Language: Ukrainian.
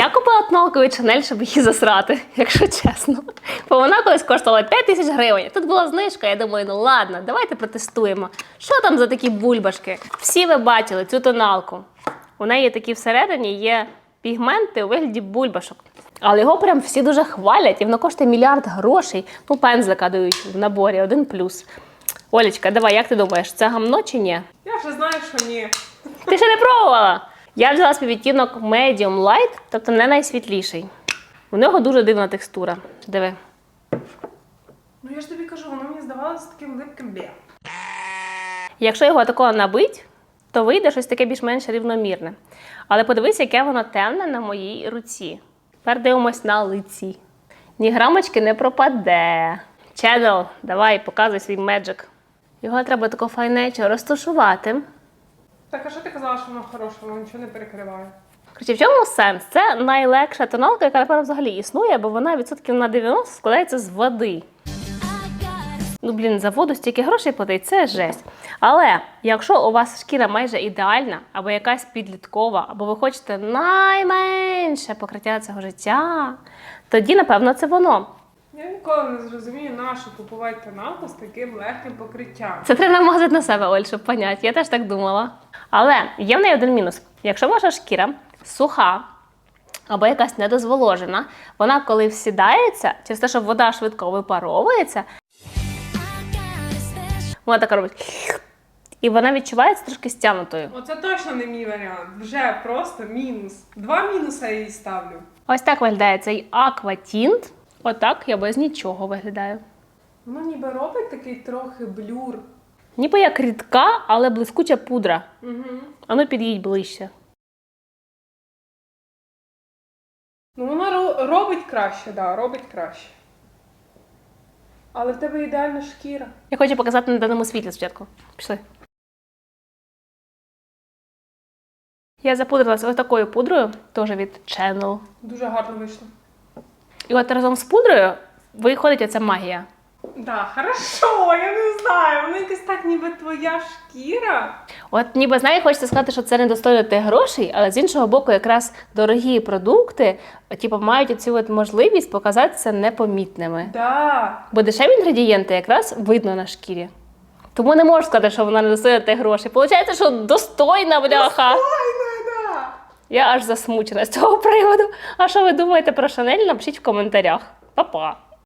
Я купила тоналку від Chanel, щоб її засрати, якщо чесно. Бо вона колись коштувала 5 тисяч гривень. Тут була знижка, я думаю, ну ладно, давайте протестуємо. Що там за такі бульбашки? Всі ви бачили цю тоналку. У неї такі всередині є пігменти у вигляді бульбашок. Але його прям всі дуже хвалять, і воно коштує мільярд грошей. Ну, пензлика дають в наборі, один плюс. Олечка, давай, як ти думаєш, це гамно чи ні? Я вже знаю, що ні. Ти ще не пробувала? Я взяла свій відтінок Medium Light, тобто не найсвітліший. У нього дуже дивна текстура. Диви. Ну я ж тобі кажу, воно мені здавалося таким липким бе. Якщо його такого набить, то вийде щось таке більш-менш рівномірне. Але подивись, яке воно темне на моїй руці. Тепер дивимось на лиці. Ні грамочки не пропаде. Чедл, давай, показуй свій меджик. Його треба тако файнечо розташувати. Так, а що ти казала, що воно хороше, воно нічого не перекриває. Короче, в чому сенс? Це найлегша тоналка, яка напевно взагалі існує, бо вона відсотків на 90 складається з води. Ну, блін, за воду стільки грошей платить, це жесть. Але якщо у вас шкіра майже ідеальна, або якась підліткова, або ви хочете найменше покриття цього життя, тоді, напевно, це воно. Я ніколи не зрозумію, нашу купувати тоналку з таким легким покриттям. Це треба намазати на себе, Оль, щоб поняти. Я теж так думала. Але є в неї один мінус. Якщо ваша шкіра суха або якась недозволожена, вона коли всідається, через те, що вода швидко випаровується, вона така робить. І вона відчувається трошки стягнутою. Оце точно не мій варіант. Вже просто мінус. Два мінуса я їй ставлю. Ось так виглядає цей акватінт. Отак я без нічого виглядаю. Воно ніби робить такий трохи блюр. Ніби як рідка, але блискуча пудра. Угу. Ану під'їдь ближче. Ну вона робить краще, да, робить краще. Але в тебе ідеальна шкіра. Я хочу показати на даному світлі спочатку. Пішли. Я запудрилася ось такою пудрою, теж від Channel. Дуже гарно вийшло. І от разом з пудрою виходить оця магія. Да, хорошо, я не знаю. Воно якось так, ніби твоя шкіра. От ніби знає, хочеться сказати, що це недостойно тих грошей, але з іншого боку, якраз дорогі продукти, типу, мають цю от можливість показатися непомітними. Да. Бо дешеві інгредієнти якраз видно на шкірі. Тому не можу сказати, що вона недостойна тих грошей. Получається, що достойна бляха. Ой, да. Я аж засмучена з цього приводу. А що ви думаєте про Шанель? Напишіть в коментарях. Па-па!